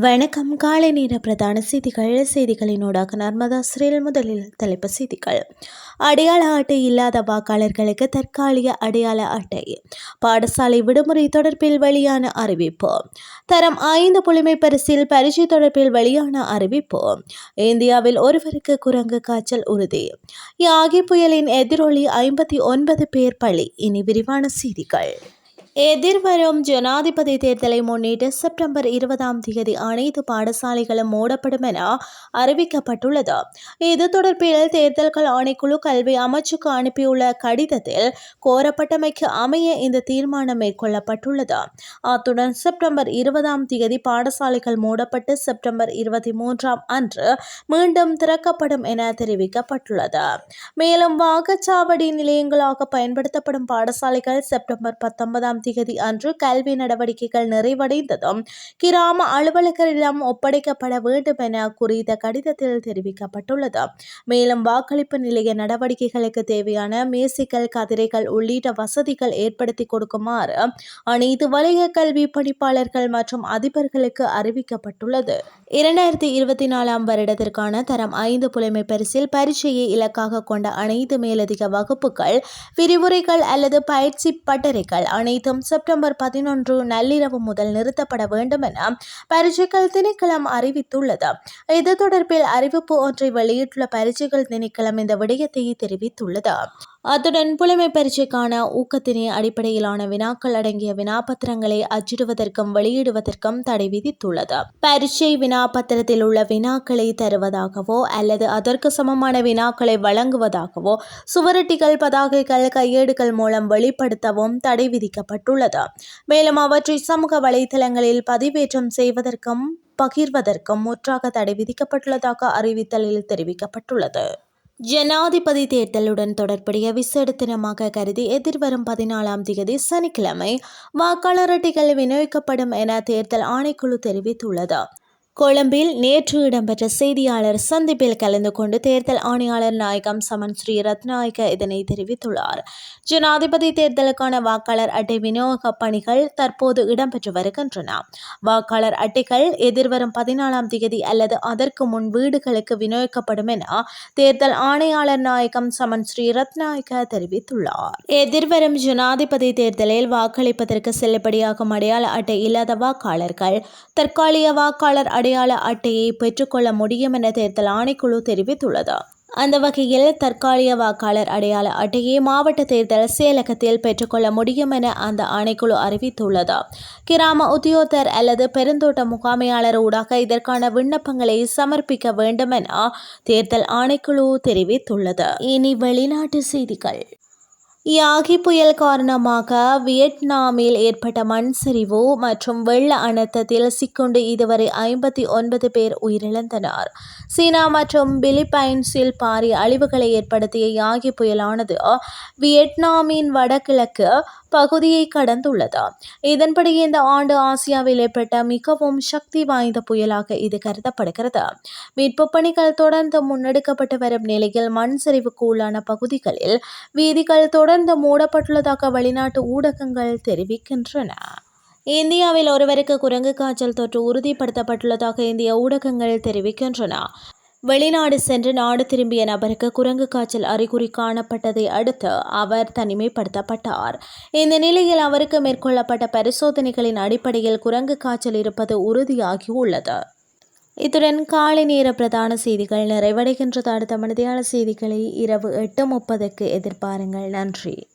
வணக்கம். காலை நேர பிரதான செய்திகள். செய்திகளினூடாக நர்மதா சிறையில் முதலில் தலைப்பு செய்திகள். அடையாள அட்டை இல்லாத வாக்காளர்களுக்கு தற்காலிக அடையாள அட்டை. பாடசாலை விடுமுறை தொடர்பில் வெளியான அறிவிப்பு. தரம் ஐந்து புலிமை பரிசில் பரிசு தொடர்பில் வெளியான அறிவிப்பு. இந்தியாவில் ஒருவருக்கு குரங்கு காய்ச்சல் உறுதி. யாகி புயலின் எதிரொலி ஐம்பத்தி ஒன்பது பேர் பலி. இனி விரிவான செய்திகள். எதிர்வரும் ஜனாதிபதி தேர்தலை முன்னிட்டு செப்டம்பர் இருபதாம் தேதி அனைத்து பாடசாலைகளும் மூடப்படும் என அறிவிக்கப்பட்டுள்ளது. இது தொடர்பில் தேர்தல்கள் ஆணைக்குழு கல்வி அமைச்சுக்கு அனுப்பியுள்ள கடிதத்தில் கோரப்பட்டமைக்கு அமைய இந்த தீர்மானம் மேற்கொள்ளப்பட்டுள்ளது. அத்துடன் செப்டம்பர் இருபதாம் தேதி பாடசாலைகள் மூடப்பட்டு செப்டம்பர் இருபத்தி மூன்றாம் அன்று மீண்டும் திறக்கப்படும் என தெரிவிக்கப்பட்டுள்ளது. மேலும் வாக்குச்சாவடி நிலையங்களாக பயன்படுத்தப்படும் பாடசாலைகள் செப்டம்பர் பத்தொன்பதாம் தேதி அன்று கல்வி நடவடிக்கைகள் நிறைவடைந்ததும் கிராம அலுவலர்களிடம் ஒப்படைக்கப்பட வேண்டும் என குறித்த கடிதத்தில் தெரிவிக்கப்பட்டுள்ளது. மேலும் வாக்களிப்பு நிலைய நடவடிக்கைகளுக்கு தேவையான மேசிகள் கதிரைகள் உள்ளிட்ட வசதிகள் ஏற்படுத்தி கொடுக்குமாறு அனைத்து வலய கல்வி பணிப்பாளர்கள் மற்றும் அதிபர்களுக்கு அறிவிக்கப்பட்டுள்ளது. இரண்டாயிரத்தி இருபத்தி நாலாம் வருடத்திற்கான தரம் ஐந்து புலைமை பரிசில் பரீட்சையை இலக்காக கொண்ட அனைத்து மேலதிக வகுப்புகள் விரிவுரைகள் அல்லது பயிற்சி பட்டறைகள் அனைத்தும் செப்டம்பர் பதினொன்று நள்ளிரவு முதல் நிறுத்தப்பட வேண்டும் என பரீட்சைகள் திணைக்களம் அறிவித்துள்ளது. இது தொடர்பில் அறிவிப்பு ஒன்றை வெளியிட்டுள்ள பரீட்சைகள் திணைக்களம் இந்த விடயத்தை தெரிவித்துள்ளது. அத்துடன் புலமை பரீட்சைக்கான ஊக்கத்தினை அடிப்படையிலான வினாக்கள் அடங்கிய வினாபத்திரங்களை அச்சிடுவதற்கும் வெளியிடுவதற்கும் தடை விதித்துள்ளது. பரீட்சை வினாபத்திரத்தில் உள்ள வினாக்களை தருவதாகவோ அல்லது அதற்கு சமமான வினாக்களை வழங்குவதாகவோ சுவரட்டிகள் பதாகைகள் கையேடுகள் மூலம் வெளிப்படுத்தவும் தடை விதிக்கப்பட்டுள்ளது. மேலும் அவற்றை சமூக வலைதளங்களில் பதிவேற்றம் செய்வதற்கும் பகிர்வதற்கும் முற்றாக தடை விதிக்கப்பட்டுள்ளதாக அறிவித்தலில் தெரிவிக்கப்பட்டுள்ளது. ஜனாதிபதி தேர்தலுடன் தொடர்புடைய விசேடத்தினமாக கருதி எதிர்வரும் பதினாலாம் தேதி சனிக்கிழமை வாக்காளர் அட்டைகள் விநியோகிக்கப்படும் என தேர்தல் ஆணைக்குழு தெரிவித்துள்ளது. கொழும்பில் நேற்று இடம்பெற்ற செய்தியாளர் சந்திப்பில் கலந்து கொண்டு தேர்தல் ஆணையாளர் நாயகம் சமன் ஸ்ரீ ரத்நாயக்க இதனை தெரிவித்துள்ளார். ஜனாதிபதி தேர்தலுக்கான வாக்காளர் அட்டை விநியோக பணிகள் தற்போது இடம்பெற்று வருகின்றன. வாக்காளர் அட்டைகள் எதிர்வரும் பதினாலாம் தேதி அல்லது அதற்கு முன் வீடுகளுக்கு விநியோகிக்கப்படும் என தேர்தல் ஆணையாளர் நாயகம் சமன் ஸ்ரீ ரத்நாயக்க தெரிவித்துள்ளார். எதிர்வரும் ஜனாதிபதி தேர்தலில் வாக்களிப்பதற்கு செல்லுபடியாகும் அடையாள அட்டை இல்லாத வாக்காளர்கள் தற்காலிக வாக்காளர் அடை அடையாள அட்டையை பெற்றுக்கொள்ள முடியும் என தேர்தல் ஆணைக்குழு தெரிவித்துள்ளது. அந்த வகையில் தற்காலிக வாக்காளர் அடையாள அட்டையை மாவட்ட தேர்தல் செயலகத்தில் பெற்றுக்கொள்ள முடியும் என அந்த ஆணைக்குழு அறிவித்துள்ளது. கிராம உத்தியோகத்தர் அல்லது பெருந்தோட்ட முகாமையாளர் ஊடாக இதற்கான விண்ணப்பங்களை சமர்ப்பிக்க வேண்டும் என தேர்தல் ஆணைக்குழு தெரிவித்துள்ளது. இனி வெளிநாட்டு செய்திகள். யாகி புயல் காரணமாக வியட்நாமில் ஏற்பட்ட மண் சரிவு மற்றும் வெள்ள அனர்த்தத்தில் சிக்கொண்டு இதுவரை ஐம்பத்தி ஒன்பது பேர் உயிரிழந்தனர். சீனா மற்றும் பிலிப்பைன்ஸில் பாரிய அழிவுகளை ஏற்படுத்திய யாகி புயலானது வியட்நாமின் வடகிழக்கு பகுதியை கடந்துள்ளது. இதன்படி இந்த ஆண்டு ஆசியாவில் ஏற்பட்ட மிகவும் சக்தி வாய்ந்த புயலாக இது கருதப்படுகிறது. மீட்பு பணிகள் தொடர்ந்து முன்னெடுக்கப்பட்டு வரும் நிலையில் மண் சரிவுக்கு உள்ளான பகுதிகளில் வீதிகள் தொடர்ந்து மூடப்பட்டுள்ளதாக வெளிநாட்டு ஊடகங்கள் தெரிவிக்கின்றன. இந்தியாவில் ஒருவருக்கு குரங்கு காய்ச்சல் தொற்று உறுதிப்படுத்தப்பட்டுள்ளதாக இந்திய ஊடகங்கள் தெரிவிக்கின்றன. வெளிநாடு சென்று நாடு திரும்பிய நபருக்கு குரங்கு காய்ச்சல் அறிகுறி காணப்பட்டதை அடுத்து அவர் தனிமைப்படுத்தப்பட்டார். இந்த நிலையில் அவருக்கு மேற்கொள்ளப்பட்ட பரிசோதனைகளின் அடிப்படையில் குரங்கு காய்ச்சல் இருப்பது உறுதியாகியுள்ளது. இத்துடன் காலை நேர பிரதான செய்திகள் நிறைவடைகின்றது. அடுத்த மனிதயாள செய்திகளை இரவு எட்டு முப்பதுக்கு எதிர்பாருங்கள். நன்றி.